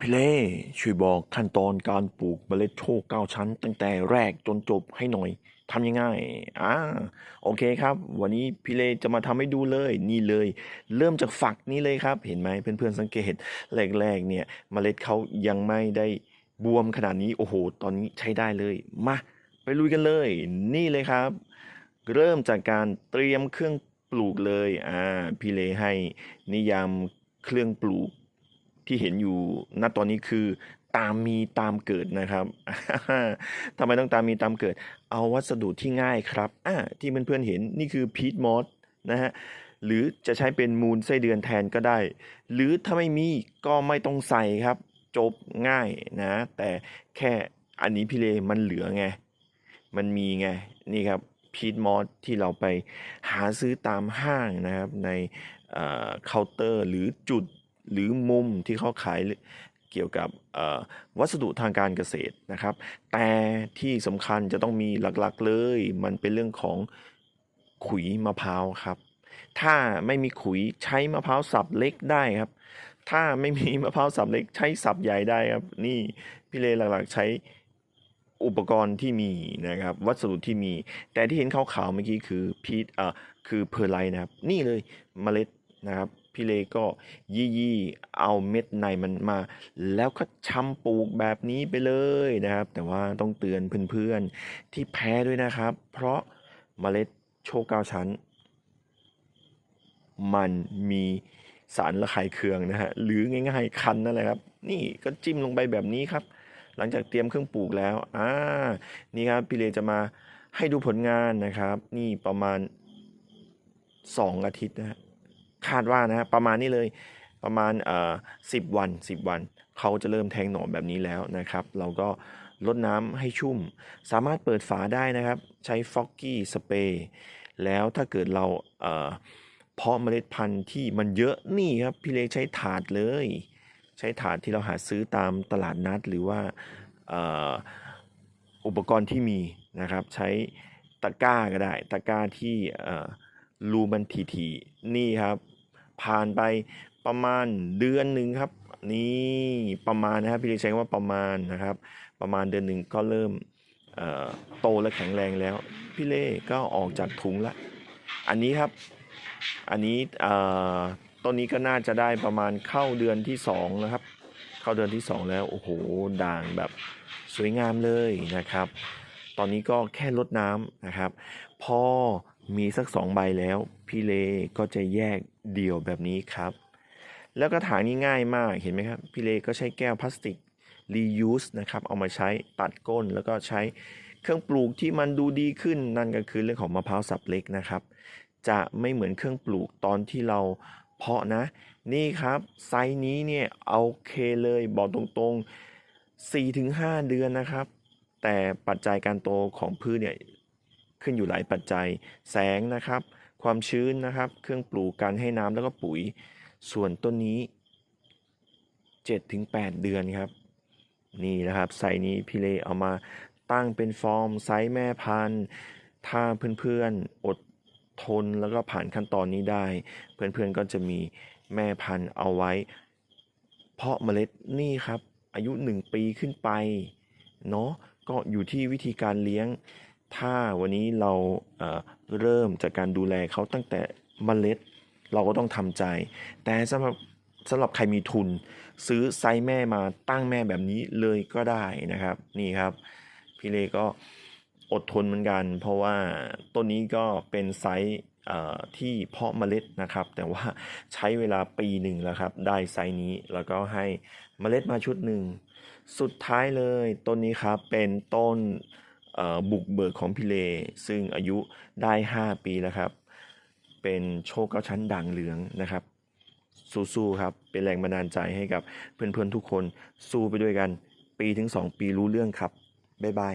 พี่เล่ช่วยบอกขั้นตอนการปลูกเมล็ดโชคเก้าชั้น ตั้งแต่แรกจนจบให้หน่อยทำยังไงอ่าโอเคครับ วันนี้พี่เล่จะมาทำให้ดูเลยนี่เลย เริ่มจากฝักนี้เลยครับ เห็นไหมเพื่อนๆสังเกตแรกๆเนี่ยเมล็ดเขายังไม่ได้บวมขนาดนี้โอ้โห ตอนนี้ใช้ได้เลยมาไปลุยกันเลย นี่เลยครับ เริ่มจากการเตรียมเครื่องปลูกเลยอ่าพี่เลให้นิยามเครื่องปลูก ที่เห็นอยู่ณตอนนี้คือตามมีตามเกิดนะครับทำไมต้องตามมีตามเกิด เอาวัสดุที่ง่ายครับอ่าที่เพื่อนๆเห็นนี่คือพีทมอสนะฮะหรือจะใช้เป็นมูลไส้เดือนแทนก็ได้ หรือถ้าไม่มีก็ไม่ต้องใส่ครับ จบง่ายนะ แต่แค่อันนี้พี่เลมันเหลือไง มันมีไง นี่ครับพีทมอสที่เราไปหาซื้อตามห้างนะครับ ในเคาน์เตอร์หรือจุด หรือมุมที่เขาขายเกี่ยวกับวัสดุทางการเกษตรนะครับ แต่ที่สำคัญจะต้องมีหลักๆเลย มันเป็นเรื่องของขุยมะพร้าวครับ ถ้าไม่มีขุยใช้มะพร้าวสับเล็กได้ครับ ถ้าไม่มีมะพร้าวสับเล็กใช้สับใหญ่ได้ครับ นี่พี่เลหลักๆใช้อุปกรณ์ที่มีนะครับ วัสดุที่มี แต่ที่เห็นขาวๆเมื่อกี้คือพีทอ่าคือเพอร์ไลนะครับ นี่เลยเมล็ดนะครับ พี่เลก็ยี่ยี่เอาเม็ดในมันมา แล้วก็ชำปลูกแบบนี้ไปเลยนะครับ แต่ว่าต้องเตือนเพื่อนๆที่แพ้ด้วยนะครับ เพราะเมล็ดโชก้าชั้น มันมีสารระคายเคืองนะฮะหรือง่ายๆคันนั่นแหละครับ นี่ก็จิ้มลงไปแบบนี้ครับ หลังจากเตรียมเครื่องปลูกแล้วอ่านี่ครับพี่เลจะมาให้ดูผลงานนะครับ นี่ประมาณ 2 อาทิตย์นะฮะ คาดว่านะฮะประมาณนี้เลยประมาณเอ่อสิบวัน10วันเขาจะเริ่มแทงหน่อแบบนี้แล้วนะครับ เราก็ลดน้ำให้ชุ่ม สามารถเปิดฝาได้นะครับ ใช้ฟอกกี้สเปรย์แล้วถ้าเกิดเราเอ่อเพาะเมล็ดพันธุ์ที่มันเยอะนี่ครับพี่เล็กใช้ถาดเลย ใช้ถาดที่เราหาซื้อตามตลาดนัดหรือว่าอุปกรณ์ที่มีนะครับ ใช้ตะกร้าก็ได้ ตะกร้าที่เอ่อรูมันทีๆนี่ครับ ผ่านไปประมาณเดือนหนึ่งครับ นี่ประมาณนะครับพี่เล็กใช้คำว่าประมาณนะครับ ประมาณเดือนหนึ่งก็เริ่มโตและแข็งแรงแล้ว พี่เล่ก็ออกจากถุงละ อันนี้ครับอันนี้ต้นนี้ก็น่าจะได้ประมาณเข้าเดือนที่สองนะครับ เข้าเดือนที่สองแล้วโอ้โหด่างแบบสวยงามเลยนะครับ ตอนนี้ก็แค่ลดน้ำนะครับ พอมีสักสองใบแล้ว พี่เลก็จะแยกเดี่ยวแบบนี้ครับ แล้วกระถางนี้ง่ายมากเห็นไหมครับ พี่เลก็ใช้แก้วพลาสติก reuse นะครับ เอามาใช้ตัดก้นแล้วก็ใช้เครื่องปลูกที่มันดูดีขึ้นนั่นก็คือเรื่องของมะพร้าวสับเล็กนะครับ จะไม่เหมือนเครื่องปลูกตอนที่เราเพาะนะ นี่ครับ ไซส์นี้เนี่ยเอาเคเลยบอกตรงๆ4-5 เดือนนะครับ แต่ปัจจัยการโตของพืชเนี่ย ขึ้นอยู่หลายปัจจัย แสงนะครับ ความชื้นนะครับ เครื่องปลูกการให้น้ำแล้วก็ปุ๋ย ส่วนต้นนี้ 7-8 เดือนครับ นี่นะครับไซส์นี้พี่เลเอามาตั้งเป็นฟอร์มไซส์แม่พันธุ์ ถ้าเพื่อนๆอดทนแล้วก็ผ่านขั้นตอนนี้ได้ เพื่อนๆก็จะมีแม่พันธุ์เอาไว้ เพาะเมล็ดนี่ครับ อายุ 1 ปีขึ้นไปเนาะก็อยู่ที่วิธีการเลี้ยง ถ้าวันนี้เราเเริ่มจากการดูแลเขาตั้งแต่เมล็ด เราก็ต้องทำใจ แต่สำหรับสำหรับใครมีทุน ซื้อไซส์แม่มาตั้งแม่แบบนี้เลยก็ได้นะครับ นี่ครับพี่เลก็อดทนเหมือนกัน เพราะว่าต้นนี้ก็เป็นไซส์ที่เพาะเมล็ดนะครับ แต่ว่าใช้เวลาปีหนึ่งแล้วครับ ได้ไซส์นี้แล้วก็ให้เมล็ดมาชุดหนึ่ง สุดท้ายเลยต้นนี้ครับเป็นต้น บุกเบิกของพิเล ซึ่งอายุได้ 5 ปีแล้วครับ เป็นโชคเก้าชั้นด่างเหลืองนะครับ สู้ๆครับ เป็นแรงบันดาลใจให้กับเพื่อนๆทุกคนสู้ไปด้วยกัน ปีถึง 2 ปีรู้เรื่องครับ บ๊ายบาย